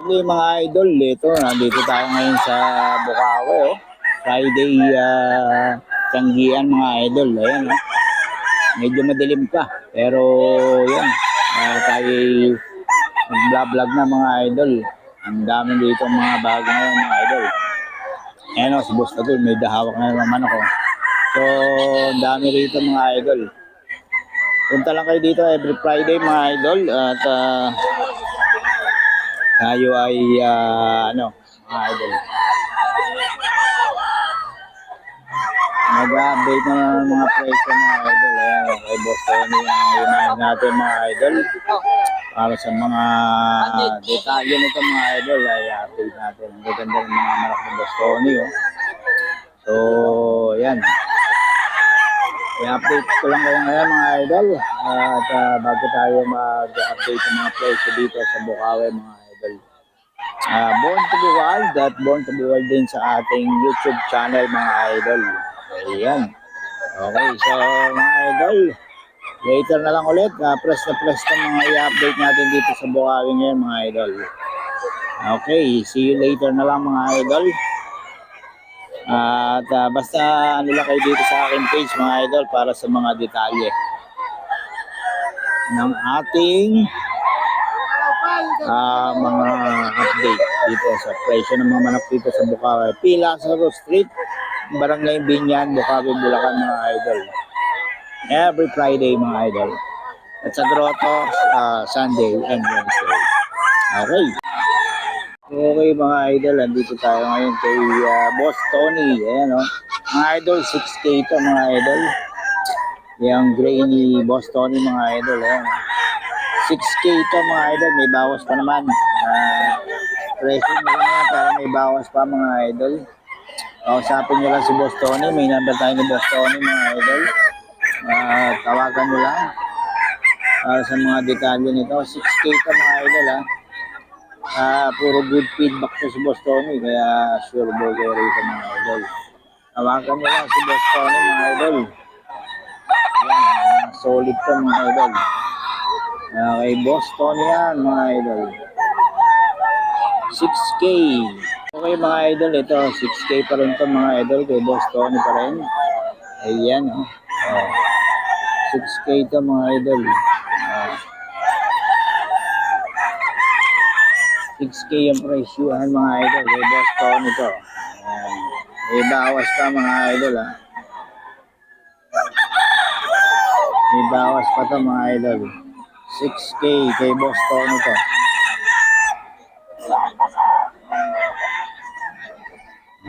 Okay mga idol, ito, nandito tayo ngayon sa Bukawi, oh. Friday, uh, Tiyanggian mga idol, ayan, oh. Medyo madilim pa, pero yan, uh, tayo mag-vlog na mga idol. Ang dami dito mga bago ngayon mga idol. Ayan o, si Boss Tagul, may dahawak na naman ako. So, ang dami rito mga idol. Punta lang kayo dito every Friday mga idol at ah, tayo ay ah, ano, idol. Nag-update na ng mga presyo mga idol. Ayan, kay Boss Tony ang unahin natin mga idol. Para sa mga detalye nito mga idol ay update natin. Ang gaganda ng mga malaki ng Boss Tony. Oh. So, yan. I-update ko lang kayo ngayon mga idol. At ah, bago tayo mag-update ng mga presyo dito sa Bukawi mga idol. Ah, born to be wild at born to be wild din sa ating YouTube channel mga idol. Ayan. Okay, so mga idol, later na lang ulit. ah, press na press na mga i-update natin dito sa Bukawi ngayon mga idol. Okay, see you later na lang mga idol. At ah, basta ano lang kayo dito sa aking page mga idol para sa mga detalye ng ating ah, mga update dito sa presyo ng mga manok dito sa Bukawi. P. Lazaro Street, Barangay Binyan, Bukawi, Bulacan mga idol. Every Friday mga idol. At sa Grotto, ah, Sunday and Wednesday. Okay. Okay mga idol, andito tayo ngayon kay ah, Boss Tony. Ayan o. Mga idol, 6K ito mga idol. Yung gray ni Boss Tony mga idol. Ayan. 6K ito mga idol, may bawas pa naman. Uh, presyo mo lang para may bawas pa mga idol. Kausapin nyo lang si Boss Tony, may number tayo ni Boss Tony mga idol. Ah, tawagan nyo lang. Para sa mga detalye nito, 6K ito mga idol ha. Ah, puro good feedback to si Boss Tony, kaya sure burger rito mga idol. Tawagan nyo lang si Boss Tony mga idol. Yan, ah, solid to mga idol. Okay, Boss Tony yan, mga idol. 6K. Okay, mga idol, ito, 6K pa rin to mga idol, kay Boss Tony pa rin. Ayan, oh. oh. 6K to mga idol. Oh. 6K yung presyuhan mga idol, kay Boss Tony to. Ayan. May bawas pa mga idol, ha. May bawas pa to mga idol. 6K kay Boss to.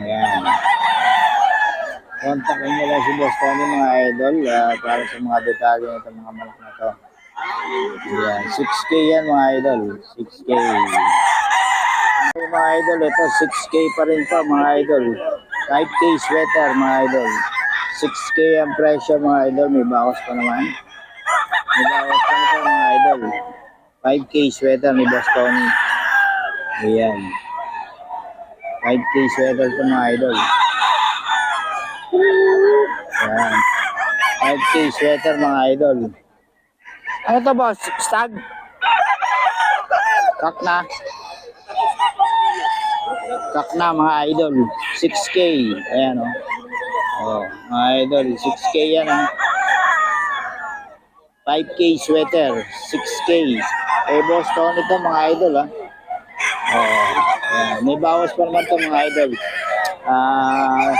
Ayan. Kontakin nyo lang si Boss Tony mga idol ah, para sa mga detalye nito mga malak na to. Ayan. 6K yan mga idol. 6K. Okay, mga idol, ito 6K pa rin to mga idol. 5K sweater mga idol. 6K ang presyo mga idol. May bawas pa naman. May bawas pa nito mga idol. 5K sweater ni Boss Tony. Ayan. 5K sweater to mga idol. Ayan. 5K sweater mga idol. Ano to boss? Stag? Kak na. Kak na mga idol. 6K. Ayan o. Oh. oh, mga idol. 6K yan o. 5K sweater. 6K. Eh, boss Tony to mga idol ha. Oh, ayan. May bawas pa naman to mga idol. Ah,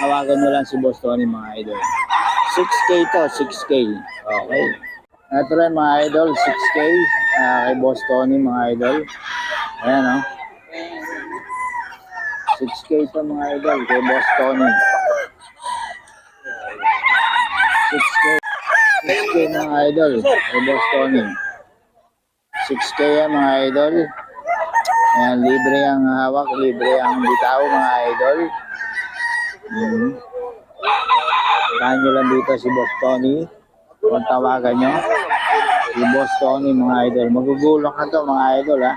tawagan nyo lang si Boss Tony mga idol. 6K to, 6K. Okay. Ito rin mga idol, 6K ah, kay Boss Tony mga idol. Ayan oh. 6K to mga idol kay Boss Tony. 6K. 6K mga idol kay Boss Tony. 6K yan mga idol. Ayan, libre ang hawak, libre ang bitaw mga idol. Mm. Tahan lang dito si Boss Tony. Kung tawagan nyo. Si Boss Tony mga idol. Magugulong na to mga idol ha.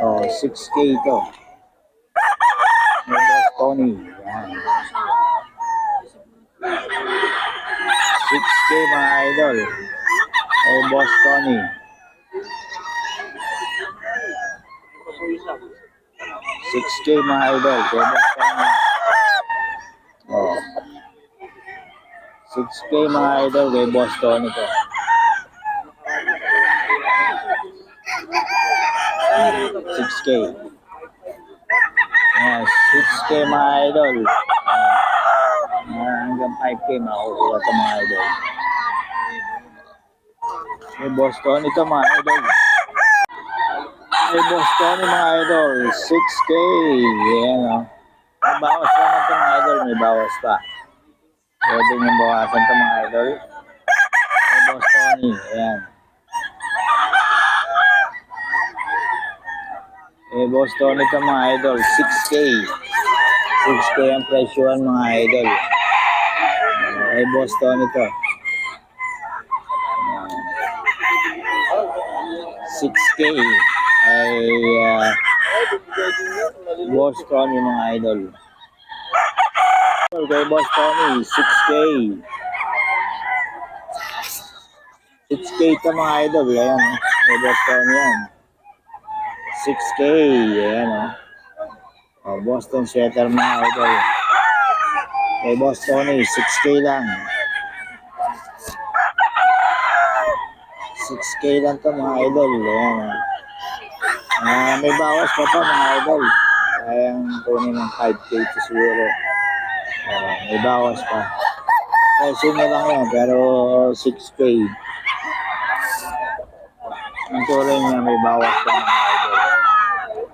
Oh, 6K to. Boss Tony. Yan. 6K mga idol. May Boss Tony. 6K mga idol. Kaya basta na. Oh. 6K mga idol kay Boss Tony to. 6K. Yes, 6K mga idol. Ah, hanggang 5K makukuha ito mga idol. May Boss Tony ito mga idol. May Boss Tony mga idol. 6K. Yan o. May bawas pa naman ito mga idol. May bawas pa. Pwede nyo bawasan ito mga idol. May Boss Tony. Eh, Boss Tony ito mga idol, 6K. 6K ang presyoan mga idol. Eh, Boss Tony ito. 6K ay uh, Boss Tony mga idol. Kay Boss Tony, 6K. 6K ito mga idol. Ayan, kay Boss Tony yan. 6K. Ayan o. Oh. Boston sweater mga idol. Kay Boss Tony, 6K lang. 6K lang to mga idol. Ayan o. Ah, may bawas pa pa mga idol. Kayang kunin ng 5K to siguro. Ah, may bawas pa. Presyo na lang yan, pero 6K. Ang tuloy niya may bawas pa mga idol.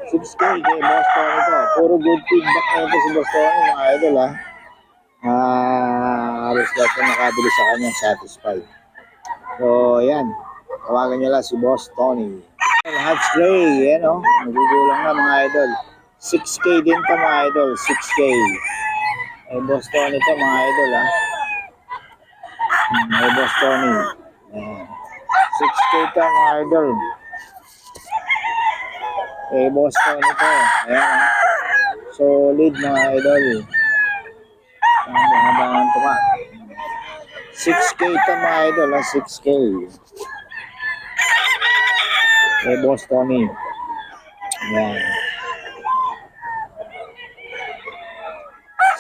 6K kay Boss Tony to. Puro good feedback na ito si Boss Tony mga idol ha. Ah, halos lahat na nakabili sa kanya satisfied. So, yan. Tawagan niyo lang si Boss Tony. Hot spray, yan o. Nagugulang na mga idol. 6K din to mga idol. 6K. Ay, Boss Tony to mga idol ha. Ay, Boss Tony. Yan. 6K to mga idol. Eh, Boss Tony to. Ayan ha. Solid mga idol. Ang mahabang tuma. 6K to mga idol ha. 6K. Eh, Boss Tony. Ayan.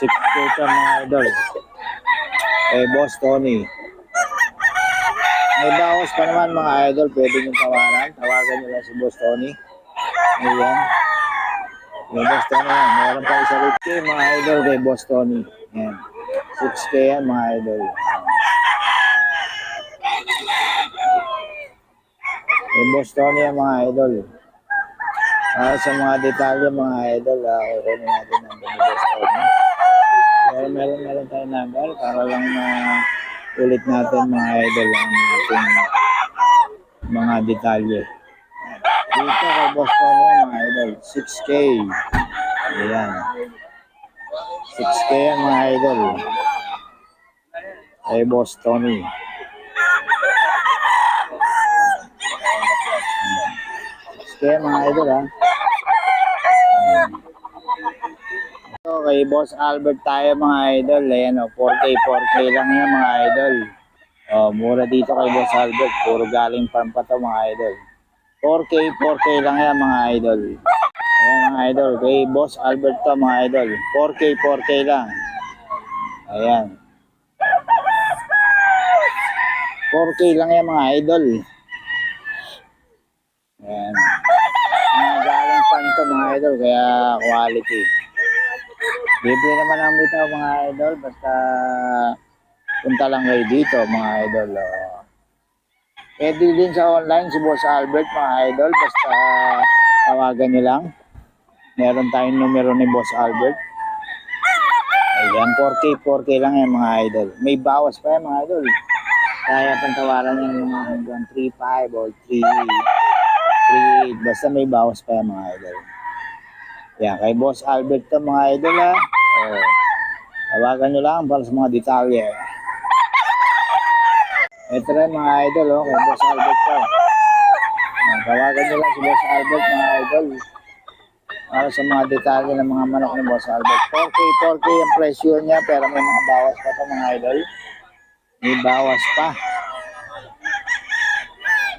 6K to mga idol. Eh, Boss Tony. May bawas pa naman mga idol. Pwede nyo tawaran. Tawagan nyo lang si Boss Tony. Ayan. Yung Boss Tony yan. Meron pa isa rin kay mga idol kay Boss Tony. Ayan. 6K yan mga idol. Kay Boss Tony yan mga idol. Ah, sa mga detalye mga idol, ah, kukunin natin ng Boss Tony. Pero meron meron tayong number para lang na ulit natin mga idol ang ating mga detalye. Dito kay Boss yan, mga idol, 6K. Ayan. 6K yan mga idol. Kay Boss Tony. Kaya mga idol ha. Ito kay Boss Albert tayo mga idol. Ayan o, 4K, 4K lang yan mga idol. Oh, mura dito kay Boss Albert. Puro galing farm pa mga idol. 4K, 4K lang yan mga idol. Ayan mga idol. Kay Boss Albert to mga idol. 4K, 4K lang. Ayan. 4K lang yan mga idol. Ayan. Mga galing farm to mga idol. Kaya quality. Libre naman ang bitaw mga idol. Basta punta lang kayo dito mga idol. Oh. Pwede din sa online si Boss Albert mga idol. Basta tawagan nyo lang. Meron tayong numero ni Boss Albert. Ayan, 4K, 4K lang yan mga idol. May bawas pa yan mga idol. Kaya pantawaran yan mga hanggang 3.5 or 3, 3, basta may bawas pa yan mga idol. Yan, kay Boss Albert to mga idol ha. Oh, tawagan nyo lang para sa mga detalye. Ito rin mga idol, oh, kay Boss Albert ko. Uh, ah, tawagan nyo lang si Boss Albert mga idol. Para sa mga detalye ng mga manok ni Boss Albert. 4K, 4K ang presyo niya, pero may mga bawas pa ito mga idol. May bawas pa.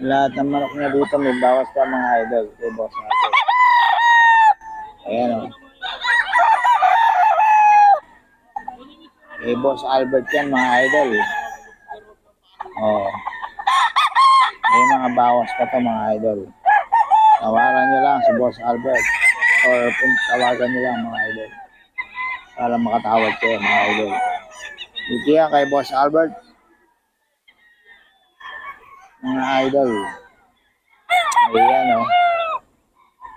Lahat ng manok niya dito may bawas pa mga idol. Kay Boss Albert. Ayan. Oh. Kay Boss Albert yan mga idol. Oh. May mga bawas pa to mga idol. Tawaran nyo lang si Boss Albert. Or tawagan nyo lang mga idol. Para makatawag kayo mga idol. Dito yan kay Boss Albert. Mga idol. Ayan oh.